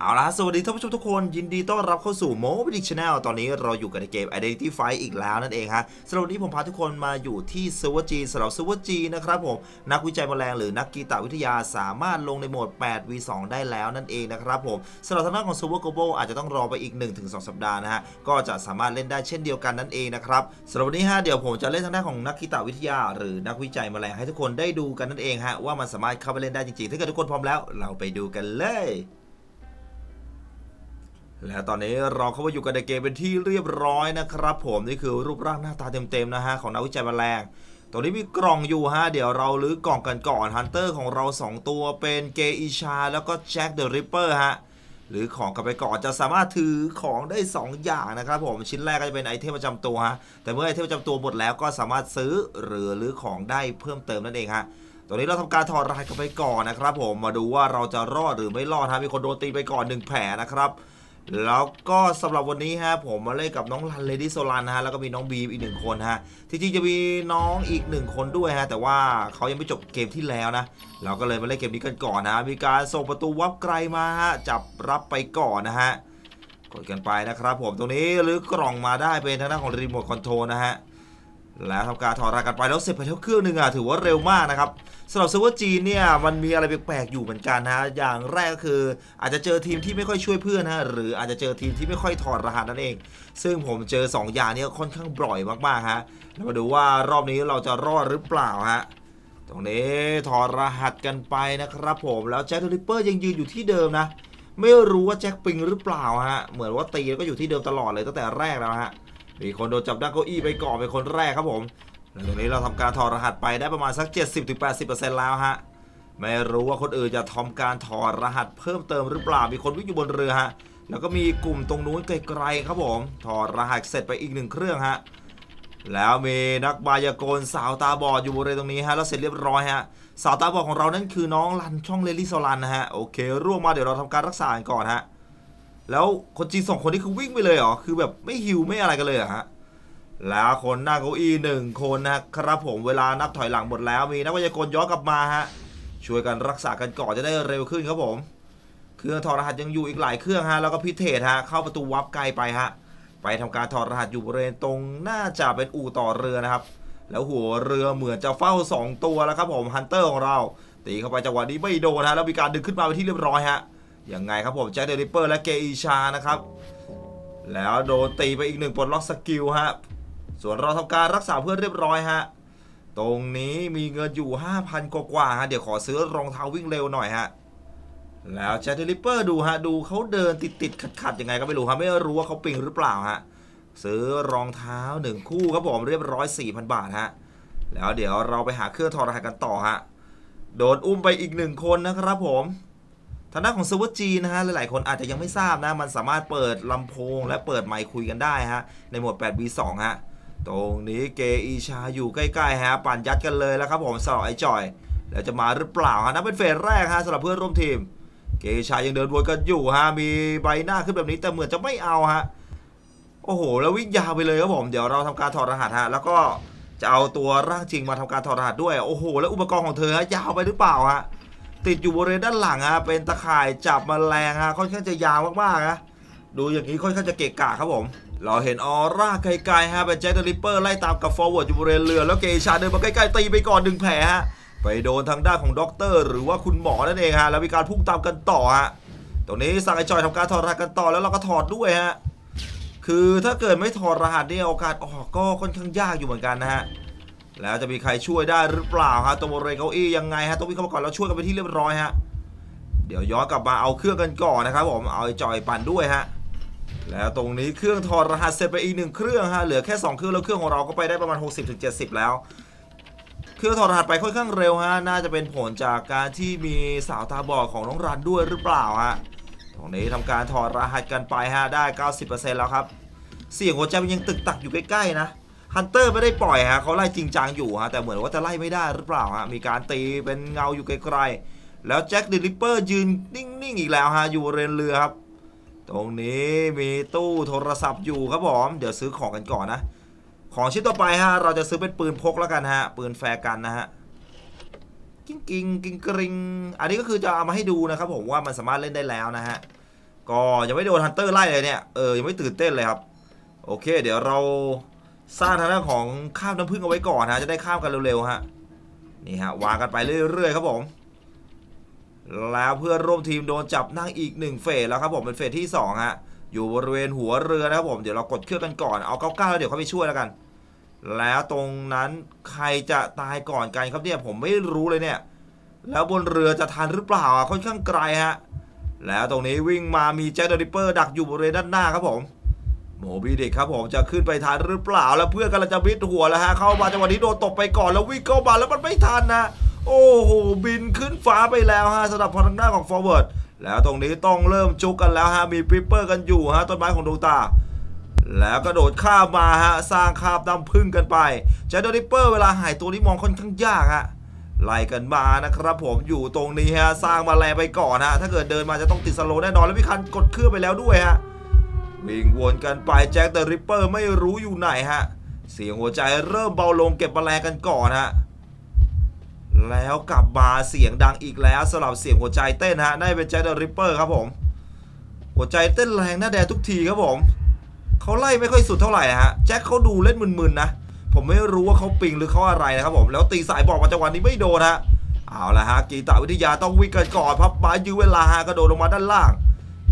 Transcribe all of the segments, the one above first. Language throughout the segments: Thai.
เอาละสวัสดีท่านผู้ชมทุกคนยินดีต้อนรับเข้าสู่โมบิดิชแนลตอนนี้เราอยู่กันในเกม Identity Fight อีกแล้วนั่นเองฮะสำหรับวันนี้ผมพาทุกคนมาอยู่ที่เซ r ร์ r จีสำหรับเซ r ร์ r จีนะครับผม นักวิจัยแมลงหรือนักกีตาวิทยาสามารถลงในโหมด 8v2 ได้แล้วนั่นเองนะครับผมสำหรับทางด้านของ Server Global อาจจะต้องรอไปอีก 1-2 สัปดาห์นะฮะ ก็จะสามารถเล่นได้เช่นเดียวกันนั่นเองนะครับสำหรับวันนี้ฮะเดี๋ยวผมจะเล่นทางด้านของนักกีตาวิทยา หรือนักวิจัยแมลงให้ทุกคนได้ดูกันนั่นเองฮะว่ามันสามารถเข้าไปเล่นได้จริงๆถ้าเกิดทุกคนพร้อมแล้ว เราไปดูกันเลย และตอนนี้เราเข้ามาอยู่กันในเกมเป็นที่เรียบร้อยนะครับผมนี่คือรูปร่างหน้าตาเต็มๆนะฮะของนักวิจัยแมลงตรงนี้มีกล่องอยู่ฮะ เดี๋ยวเราลื้อกล่องกันก่อนฮันเตอร์ของเรา 2 ตัวเป็นเกอิชา แล้วก็แจ็คเดอะริปเปอร์ฮะหรือของกันไปก่อนจะสามารถถือของได้ 2 อย่างนะครับผมชิ้นแรกก็จะเป็นไอเทมประจำตัวฮะแต่เมื่อไอเทมประจำตัวหมดแล้วก็สามารถซื้อหรือลื้อของได้เพิ่มเติมนั่นเองฮะตอนนี้เราทำการถอดรหัสกันไปก่อนนะครับผมมาดูว่าเราจะรอดหรือไม่รอดฮะมีคนโดนตีไปก่อนหนึ่งแผลนะครับ แล้วก็สำหรับวันนี้ฮะผมมาเล่นกับน้องรันเลดี้โซลันนะฮะแล้วก็มีน้องบีมอีกหนึ่งคนฮะที่จริงจะมีน้องอีกหนึ่งคนด้วยฮะแต่ว่าเขายังไม่จบเกมที่แล้วนะ เราก็เลยมาเล่นเกมนี้กันก่อนนะมีการส่งประตูวับไกลมาฮะจับรับไปก่อนนะฮะกดกันไปนะครับผมตรงนี้หรือกล่องมาได้เป็นทางด้านของรีโมทคอนโทรลนะฮะ แล้วทำการถอดรหัสกันไปแล้วเสร็จไปแล้วเครื่องหนึ่งอะถือว่าเร็วมากนะครับสำหรับเซิร์ฟเวอร์จีนเนี่ยมันมีอะไรแปลกๆอยู่เหมือนกันนะอย่างแรกก็คือ อาจจะเจอทีมที่ไม่ค่อยช่วยเพื่อนนะหรืออาจจะเจอทีมที่ไม่ค่อยถอดรหัสนั่นเอง ซึ่งผมเจอ 2 อย่างนี้ค่อนข้างบ่อยมากๆฮะแล้วมาดูว่ารอบนี้เราจะรอดหรือเปล่าฮะตรงนี้ถอดรหัสกันไปนะครับผมแล้วแจ็คเดอริปเปอร์ยังยืนอยู่ที่เดิมนะไม่รู้ว่าแจ็คปิงหรือเปล่าฮะเหมือนว่าตีก็อยู่ที่เดิมตลอดเลยตั้งแต่แรกแล้วฮะ มีคนโดนจับดั้งเก้าอี้ไปก่อนเป็นคนแรกครับผมแล้วตรงนี้เราทำการถอดรหัสไปได้ประมาณสัก 70-80%แล้วฮะไม่รู้ว่าคนอื่นจะทำการถอดรหัสเพิ่มเติมหรือเปล่ามีคนวิ่งอยู่บนเรือฮะแล้วก็มีกลุ่มตรงนู้นไกลๆครับผมถอดรหัสเสร็จไปอีกหนึ่งเครื่องฮะแล้วมีนักมายากลสาวตาบอดอยู่บริเวณตรงนี้ฮะแล้วเสร็จเรียบร้อยฮะสาวตาบอดของเรานั่นคือน้องรันช่องเลลี่โซลันนะฮะโอเคร่วงมาเดี๋ยวเราทำการรักษากันก่อนฮะ แล้วคนจีนสองคนนี้คือวิ่งไปเลยเหรอ คือแบบไม่ฮิวไม่อะไรกันเลยเหรอฮะ แล้วคนหน้าเก้าอี้หนึ่งคนนะครับผมเวลานับถอยหลังหมดแล้วมีนักวิทยากรย้อนกลับมาฮะ ช่วยกันรักษากันก่อนจะได้เร็วขึ้นครับผม เครื่องถอดรหัสยังอยู่อีกหลายเครื่องฮะ แล้วก็พิเทศฮะ เข้าประตูวับไกลไปฮะ ไปทำการถอดรหัสอยู่บริเวณตรงน่าจะเป็นอู่ต่อเรือนะครับ แล้วหัวเรือเหมือนจะเฝ้า 2 ตัวแล้วครับผมฮันเตอร์ของเรา ตีเข้าไปจังหวะนี้ไม่โดนฮะ แล้วมีการดึงขึ้นมาไปที่เรียบร้อยฮะ ยังไงครับผมแจ็คเดลิเปอร์และเกอีชานะครับ แล้วโดนตีไปอีกหนึ่งปลดล็อกสกิลฮะส่วนเราทำการรักษาเพื่อนเรียบร้อยฮะตรงนี้มีเงินอยู่ 5,000 กว่าๆฮะเดี๋ยวขอซื้อรองเท้าวิ่งเร็วหน่อยฮะแล้วแจ็คเดลิเปอร์ดูฮะดูเขาเดินติดติดขัดขัดยังไงก็ไม่รู้ฮะไม่รู้ว่าเขาปิงหรือเปล่าฮะซื้อรองเท้าหนึ่งคู่ครับผมเรียบร้อย 4,000 บาทฮะแล้วเดี๋ยวเราไปหาเครื่องถอดรหัสกันต่อฮะโดนอุ้มไปอีกหนึ่งคนนะครับผม ทางด้านของเซิร์ฟเวอร์จีนะฮะหลายๆคนอาจจะยังไม่ทราบนะ มันสามารถเปิดลำโพงและเปิดไมค์คุยกันได้ฮะ ในโหมด 8v2 ฮะ ตรงนี้เกอีชาอยู่ใกล้ๆฮะ ปั่นยัดกันเลยแล้วครับผมสำหรับไอจอย แล้วจะมาหรือเปล่าฮะนั่นเป็นเฟสแรกฮะสำหรับเพื่อนร่วมทีม เกอีชายังเดินวนกันอยู่ฮะ มีใบหน้าขึ้นแบบนี้แต่เหมือนจะไม่เอาฮะ โอ้โห แล้ววิ่งยาวไปเลยครับผม เดี๋ยวเราทำการถอดรหัสฮะ แล้วก็จะเอาตัวร่างจริงมาทำการถอดรหัสด้วย โอ้โห แล้วอุปกรณ์ของเธอฮะยาวไปหรือเปล่าฮะ ติดอยู่บริเวณด้านหลังฮะเป็นตะข่ายจับแมลงฮะค่อนข้างจะยาวมากๆฮะดูอย่างนี้ค่อนข้างจะเกะกะครับผม เราเห็นออร่าไกลๆฮะเป็นแจ็คเดอริปเปอร์ไล่ตามกับฟอร์เวิร์ดอยู่บริเวณเรือ แล้วเกชาเดินมาใกล้ๆตีไปก่อนหนึ่งแผลฮะไปโดนทางด้านของด็อกเตอร์ หรือว่าคุณหมอนั่นเองฮะแล้วมีการพุ่งตามกันต่อฮะตรงนี้สั่งไอจอยทำการถอดรหัสกันต่อแล้วเราก็ถอดด้วยฮะคือถ้าเกิดไม่ถอดรหัสเนี่ยโอกาสออกก็ค่อนข้างยากอยู่เหมือนกันนะฮะ แล้วจะมีใครช่วยได้หรือเปล่าฮะตรงบริเวณเก้าอี้ยังไงฮะต้องวิ่งเข้ามาก่อนแล้วช่วยกันไปที่เรียบร้อยฮะเดี๋ยวย้อนกลับมาเอาเครื่องกันก่อนนะครับผมเอาไอจอยปั่นด้วยฮะแล้วตรงนี้เครื่องถอดรหัสเสร็จไปอีกหนึ่งเครื่องฮะเหลือแค่2เครื่องแล้วเครื่องของเราก็ไปได้ประมาณ 60-70 แล้ว เครื่องถอดรหัสไปค่อนข้างเร็วฮะน่าจะเป็นผลจากการที่มีสาวตาบอดของน้องรันด้วยหรือเปล่าฮะตรงนี้ทำการถอดรหัสกันไปฮะได้ 90%แล้วครับเสียงหัวใจมันยังตึกตักอยู่ใกล้ๆนะ ฮันเตอร์ไม่ได้ปล่อยฮะเขาไล่จริงจังอยู่ฮะแต่เหมือนว่าจะไล่ไม่ได้หรือเปล่าฮะมีการตีเป็นเงาอยู่ไกลๆแล้วแจ็คเดลิปเปอร์ยืนนิ่งๆอีกแล้วฮะอยู่บริเวณเรือครับตรงนี้มีตู้โทรศัพท์อยู่ครับผมเดี๋ยวซื้อของกันก่อนนะ ของชิ้นต่อไปฮะเราจะซื้อเป็นปืนพกแล้วกันฮะปืนแฟร์กันนะฮะกิ้งกิ้งกิ้งกริงอันนี้ก็คือจะเอามาให้ดูนะครับผมว่ามันสามารถเล่นได้แล้วนะฮะก็ยังไม่โดนฮันเตอร์ไล่เลยเนี่ยเออยังไม่ตื่นเต้นเลยครับโอเค เดี๋ยวเรา สร้างทางด้านของข้ามน้ำพึ่งเอาไว้ก่อนนะจะได้ข้ามกันเร็วๆฮะนี่ฮะวางกันไปเรื่อยๆครับผมแล้วเพื่อนร่วมทีมโดนจับนั่งอีกหนึ่งเฟสแล้วครับผมเป็นเฟสที่สองฮะอยู่บริเวณหัวเรือนะครับผมเดี๋ยวเรากดเครื่องกันก่อนเอาเก้าเก้าแล้วเดี๋ยวเขาไปช่วยแล้วกัน แล้วตรงนั้นใครจะตายก่อนกันครับเนี่ยผมไม่รู้เลยเนี่ย แล้วบนเรือจะทันหรือเปล่าอะค่อนข้างไกลฮะแล้วตรงนี้วิ่งมามีแจ็คเดอริปเปอร์ดักอยู่บริเวณด้านหน้าครับผม โมบีเด็กครับผมจะขึ้นไปทันหรือเปล่าแล้วเพื่อนกำลังจะบิดหัวแล้วฮะเข้ามาจังหวะนี้โดนตบไปก่อนแล้ววิ่งเข้ามาแล้วมันไม่ทันนะ โอ้โหบินขึ้นฟ้าไปแล้วฮะสำหรับทางด้านของฟอร์เวิร์ดแล้วตรงนี้ต้องเริ่มจุกกันแล้วฮะมีปริปเปอร์กันอยู่ฮะต้นไม้ของดวงตา แล้วกระโดดข้ามมาฮะสร้างคาบดำพึ่งกันไปแจ็คเดอริปเปอร์เวลาหายตัวนี้มองค่อนข้างยากฮะไล่กันมานะครับผมอยู่ตรงนี้ฮะสร้างมาแลไปก่อนฮะถ้าเกิดเดินมาจะต้องติดสโลแน่นอนแล้วมีคันกดเครื่องไปแล้วด้วยฮะ วิ่งวนกันไปแจ็คเดอะริปเปอร์ไม่รู้อยู่ไหนฮะ เสียงหัวใจเริ่มเบาลงเก็บแมลงกันก่อนฮะ แล้วกลับมาเสียงดังอีกแล้วสำหรับเสียงหัวใจเต้นฮะได้เป็นแจ็คเดอะริปเปอร์ครับผม หัวใจเต้นแรงหน้าแดงทุกทีครับผมเขาไล่ไม่ค่อยสุดเท่าไหร่ฮะแจ็คเขาดูเล่นมึนๆนะผมไม่รู้ว่าเขาปิงหรือเขาอะไรนะครับผมแล้วตีสายบอกมาจังหวะนี้ไม่โดนฮะเอาละฮะกีตาวิทยาต้องวิ่งกันก่อนพับไม้ยื้อเวลาฮะกระโดดลงมาด้านล่าง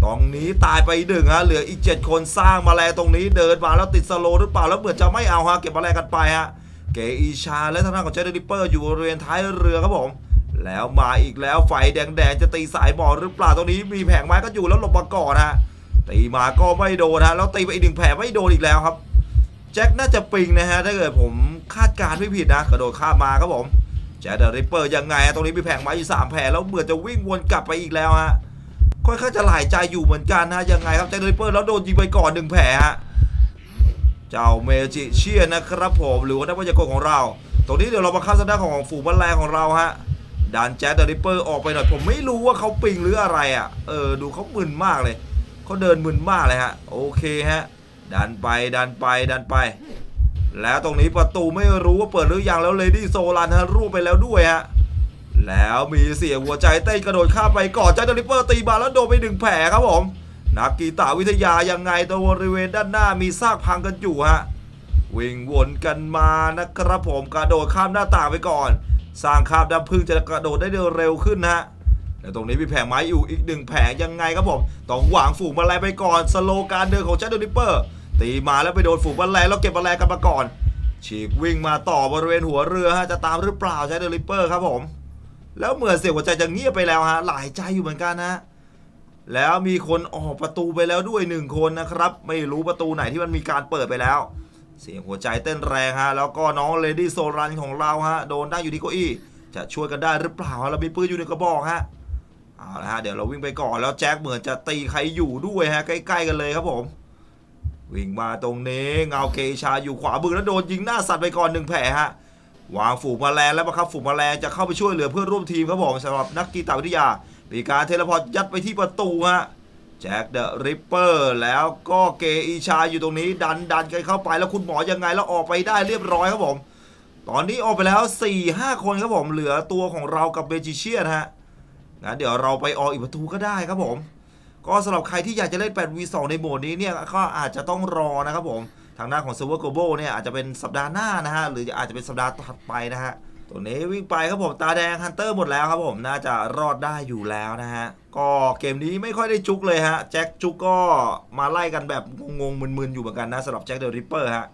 ตรงนี้ตายไปหนึ่งฮะเหลืออีก 7 คนสร้างมาแลตรงนี้เดินมาแล้วติดสโลหรือเปล่าแล้วเหมือนจะไม่เอาฮะเก็บมาแลกันไปฮะเกอีชาและทางด้านของเจเดริปเปอร์อยู่บริเวณท้ายเรือครับผมแล้วมาอีกแล้วไฟแดงๆจะตีสายหมอหรือเปล่าตรงนี้มีแผงไม้ก็อยู่แล้วหลบมาก่อนฮะตีมาก็ไม่โดนฮะแล้วตีไปอีกหนึ่งแผลไม่โดนอีกแล้วครับแจ็คน่าจะปิงนะฮะถ้าเกิดผมคาดการณ์ไม่ผิดนะกระโดดข้ามมาครับผมแจ็คเดอะริปเปอร์ยังไงฮะตรงนี้มีแผงไม้อยู่สามแผลแล้วเหมือนจะวิ่งวนกลับไปอีกแล้วฮะ ค่อนข้างจะหลายใจอยู่เหมือนกันนะยังไงครับแจ็คเดอะริเปอร์แล้วโดนยิงไปก่อนหนึ่งแผลฮะเจ้าเมจิเชียนะครับผมหรือว่านักวิทยากรของเรา ตรงนี้เดี๋ยวเรามาเข้าสด้าของฝูงแมลงของเราฮะดันแจ็คเดอะริเปอร์ออกไปหน่อยผมไม่รู้ว่าเขาปิงหรืออะไรอะเออดูเขามึนมากเลยเขาเดินมึนมากเลยฮะโอเคฮะดันไปดันไปดันไป แล้วตรงนี้ประตูไม่รู้ว่าเปิดหรือยังแล้วเลดี้โซลันฮะรูปไปแล้วด้วยฮะ แล้วมีเสียงหัวใจเต้นกระโดดข้ามไปก่อนแจ็คเดอะริปเปอร์ตีมาแล้วโดนไปหนึ่งแผลครับผมนักกีตาวิทยายังไงตัวบริเวณด้านหน้ามีซากพังกันอยู่ฮะวิ่งวนกันมานะครับผมกระโดดข้ามหน้าต่างไปก่อน สร้างคาบดำพึ่งจะกระโดดได้เร็วขึ้นนะฮะแล้วตรงนี้มีแผงไม้อยู่อีกหนึ่งแผงยังไงครับผมต้องหวางฝูงแมลงไปก่อนสโลการเดินของแจ็คเดอริปเปอร์ ตีมาแล้วไปโดนฝูงแมลงแล้วเก็บแมลงกันมาก่อนฉีกวิ่งมาต่อบริเวณหัวเรือฮะจะตามหรือเปล่าแจ็คเดอริปเปอร์ครับผม แล้วเหมือนเสียงหัวใจจะเงียบไปแล้วฮะหลายใจอยู่เหมือนกันนะแล้วมีคนออกประตูไปแล้วด้วยหนึ่งคนนะครับ ไม่รู้ประตูไหนที่มันมีการเปิดไปแล้ว เสียงหัวใจเต้นแรงฮะแล้วก็น้องเลดี้โซรันของเราฮะโดนได้อยู่ที่เก้าอี้ จะช่วยกันได้หรือเปล่าเรามีปืนอยู่ในกระบอกฮะเอาละฮะเดี๋ยวเราวิ่งไปก่อนแล้วแจ็คเหมือนจะตีใครอยู่ด้วยฮะใกล้ๆกันเลยครับผม วิ่งมาตรงนี้เงาเกชาอยู่ขวาบึงแล้วโดนยิงหน้าสัตว์ไปก่อนหนึ่งแผลฮะ วางฝูงแมลงแล้วบังคับฝูงแมลงจะเข้าไปช่วยเหลือเพื่อนร่วมทีมครับผมสำหรับนักกีตาวิทยา มีการเทเลพอร์ตยัดไปที่ประตูฮะแจ็คเดอะริปเปอร์แล้วก็เกอีชาอยู่ตรงนี้ ดันดันกันเข้าไปแล้วคุณหมอยังไงแล้วออกไปได้เรียบร้อยครับผม ตอนนี้ออกไปแล้ว 4-5 คนครับผมเหลือตัวของเรากับเบจิเชียนฮะงั้นเดี๋ยวเราไปออกอีกประตูก็ได้ครับผม ก็สำหรับใครที่อยากจะเล่น 8v2 ในโหมดนี้เนี่ยก็อาจจะต้องรอนะครับผม ทางหน้าของ Server Global เนี่ยอาจจะเป็นสัปดาห์หน้านะฮะหรืออาจจะเป็นสัปดาห์ถัดไปนะฮะตัวนี้วิ่งไปครับผมตาแดงฮันเตอร์หมดแล้วครับผมน่าจะรอดได้อยู่แล้วนะฮะก็เกมนี้ไม่ค่อยได้จุกเลยฮะแจ็คจุกก็มาไล่กันแบบงงๆมึนๆอยู่เหมือนกันนะสำหรับแจ็คเดอะริปเปอร์ฮะ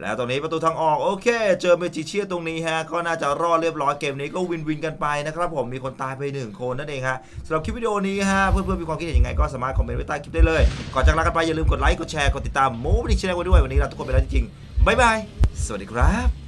แล้วตรงนี้ประตูทางออกโอเค เจอเมจิเชียตรงนี้ฮะก็น่าจะรอดเรียบร้อยเกมนี้ก็วินวินกันไปนะครับผมมีคนตายไปหนึ่งคนนั่นเองฮะสำหรับคลิปวิดีโอนี้ฮะเพื่อนๆมีความคิดเห็นยังไงก็สามารถคอมเมนต์ไว้ใต้คลิปได้เลยก่อนจากลากันไปอย่าลืมกดไลค์กดแชร์กดติดตามโมบิลิชแนลไว้ด้วยวันนี้ลาทุกคนไปแล้วจริงๆบ๊ายบายสวัสดีครับ